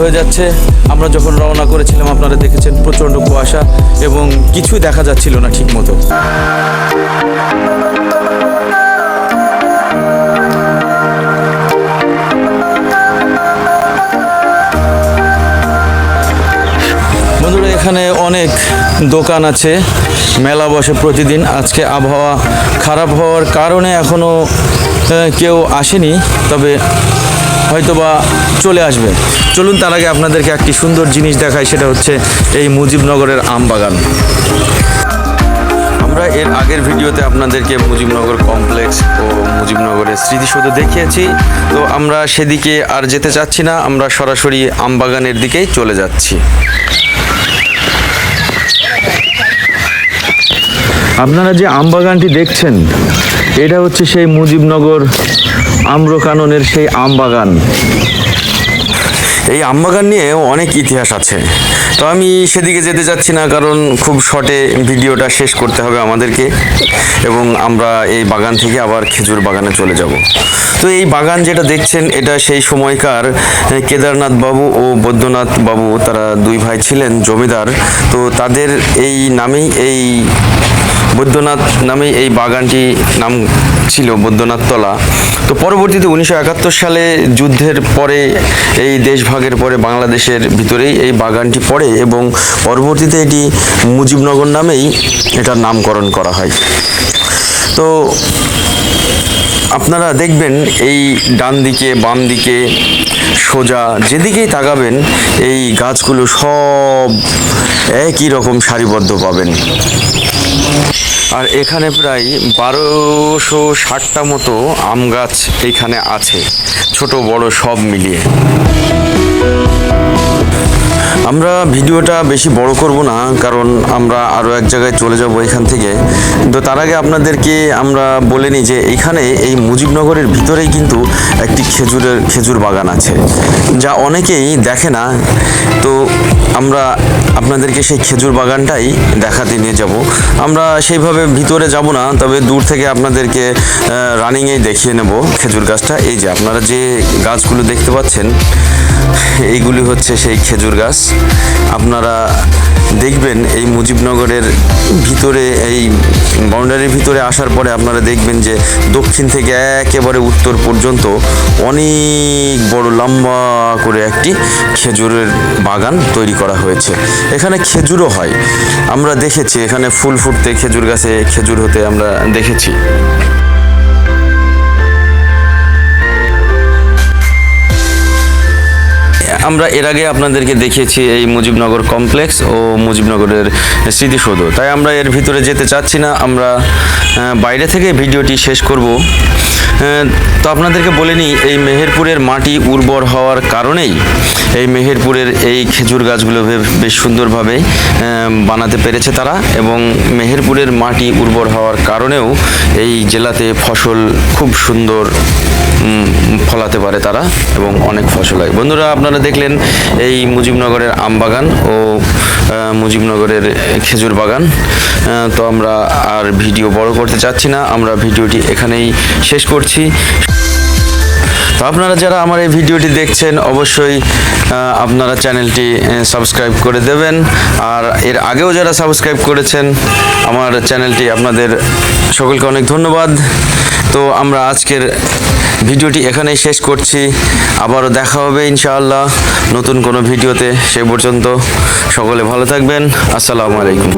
হয়ে যাচ্ছে। আমরা যখন রওনা করেছিলাম, আপনারা দেখেছেন প্রচণ্ড কুয়াশা এবং কিছুই দেখা যাচ্ছিল না ঠিক মতো বন্ধুরা, এখানে অনেক দোকান আছে। মেলা বসে প্রতিদিন। আজকে আবহাওয়া খারাপ হওয়ার কারণে এখনও কেউ আসেনি। তবে হয়তোবা চলে আসবে। চলুন তার আগে আপনাদেরকে একটি সুন্দর জিনিস দেখাই, সেটা হচ্ছে এই মুজিবনগরের আম বাগান আমরা এর আগের ভিডিওতে আপনাদেরকে মুজিবনগর কমপ্লেক্স ও মুজিবনগরের স্মৃতিসৌধ দেখিয়েছি। তো আমরা সেদিকে আর যেতে চাচ্ছি না, আমরা সরাসরি আমবাগানের দিকেই চলে যাচ্ছি। আপনারা যে আমবাগানটি দেখছেন এটা হচ্ছে সেই মুজিবনগর আম্রকাননের সেই আমবাগান। এই আমবাগান নিয়ে অনেক ইতিহাস আছে। তো আমি সেদিকে যেতে চাচ্ছি না, কারণ খুব শর্টে ভিডিওটা শেষ করতে হবে আমাদেরকে এবং আমরা এই বাগান থেকে আবার খেজুর বাগানে চলে যাব। তো এই বাগান যেটা দেখছেন, এটা সেই সময়কার কেদারনাথ বাবু ও বৈদ্যনাথ বাবু, তারা দুই ভাই ছিলেন জমিদার। তো তাদের এই নামেই এই বৈদ্যনাথ নামে এই বাগানটি নাম ছিল, বৈদ্যনাথ তলা। তো পরবর্তীতে উনিশশো একাত্তর সালে যুদ্ধের পরে, এই দেশভাগের পরে বাংলাদেশের ভিতরেই এই বাগানটি পড়ে এবং পরবর্তীতে এটি মুজিবনগর নামেই এটার নামকরণ করা হয়। তো আপনারা দেখবেন এই ডান দিকে, বাম দিকে সোজা যেদিকেই তাকাবেন, এই গাছগুলো সব একই রকম সারিবদ্ধ পাবেন। আর এখানে প্রায় বারোশো ষাটটা মতো আম গাছ এখানে আছে ছোট বড় সব মিলিয়ে। আমরা ভিডিওটা বেশি বড় করব না, কারণ আমরা আরও এক জায়গায় চলে যাব এখান থেকে। তো তার আগে আপনাদেরকে আমরা বলে নিই যে এখানে এই মুজিবনগরের ভিতরেই কিন্তু একটি খেজুরের, খেজুর বাগান আছে, যা অনেকেই দেখে না। তো আমরা আপনাদেরকে সেই খেজুর বাগানটাই দেখাতে নিয়ে যাব। আমরা সেইভাবে ভিতরে যাব না, তবে দূর থেকে আপনাদেরকে রানিংয়েই দেখিয়ে নেব খেজুর গাছটা। এই যে আপনারা যে গাছগুলো দেখতে পাচ্ছেন, এইগুলি হচ্ছে সেই খেজুর গাছ। আপনারা দেখবেন এই মুজিবনগরের ভিতরে, এই বাউন্ডারির ভিতরে আসার পরে আপনারা দেখবেন যে দক্ষিণ থেকে একেবারে উত্তর পর্যন্ত অনেক বড় লম্বা করে একটি খেজুরের বাগান তৈরি করা হয়েছে। এখানে খেজুরও হয়। আমরা দেখেছি, এখানে ফুল ফুটতে খেজুর গাছে খেজুর হতে আমরা দেখেছি। আমরা এর আগে আপনাদেরকে দেখিয়েছি এই মুজিবনগর কমপ্লেক্স ও মুজিবনগরের স্মৃতিসৌধ। তাই আমরা এর ভিতরে যেতে চাচ্ছি না, আমরা বাইরে থেকে ভিডিওটি শেষ করব। তো আপনাদেরকে বলে নিই, এই মেহেরপুরের মাটি উর্বর হওয়ার কারণেই এই মেহেরপুরের এই খেজুর গাছগুলো বেশ সুন্দরভাবে বানাতে পেরেছে তারা এবং মেহেরপুরের মাটি উর্বর হওয়ার কারণেও এই জেলাতে ফসল খুব সুন্দর ফলাতে পারে তারা এবং অনেক ফসল হয়। বন্ধুরা, আপনারা দেখলেন এই মুজিবনগরের আম বাগান ও মুজিবনগরের খেজুর বাগান। তো আমরা আর ভিডিও বড় করতে চাচ্ছি না, আমরা ভিডিওটি এখানেই শেষ করছি। তো আপনারা যারা আমার এই ভিডিওটি দেখছেন, অবশ্যই আপনারা চ্যানেলটি সাবস্ক্রাইব করে দেবেন। আর এর আগেও যারা সাবস্ক্রাইব করেছেন, আমার চ্যানেলটি আপনাদের সকলকে অনেক ধন্যবাদ। তো আমরা আজকের ভিডিওটি এখানেই শেষ করছি। আবারও দেখা হবে ইনশাআল্লাহ নতুন কোনো ভিডিওতে। সে পর্যন্ত সকলে ভালো থাকবেন। আসসালামু আলাইকুম।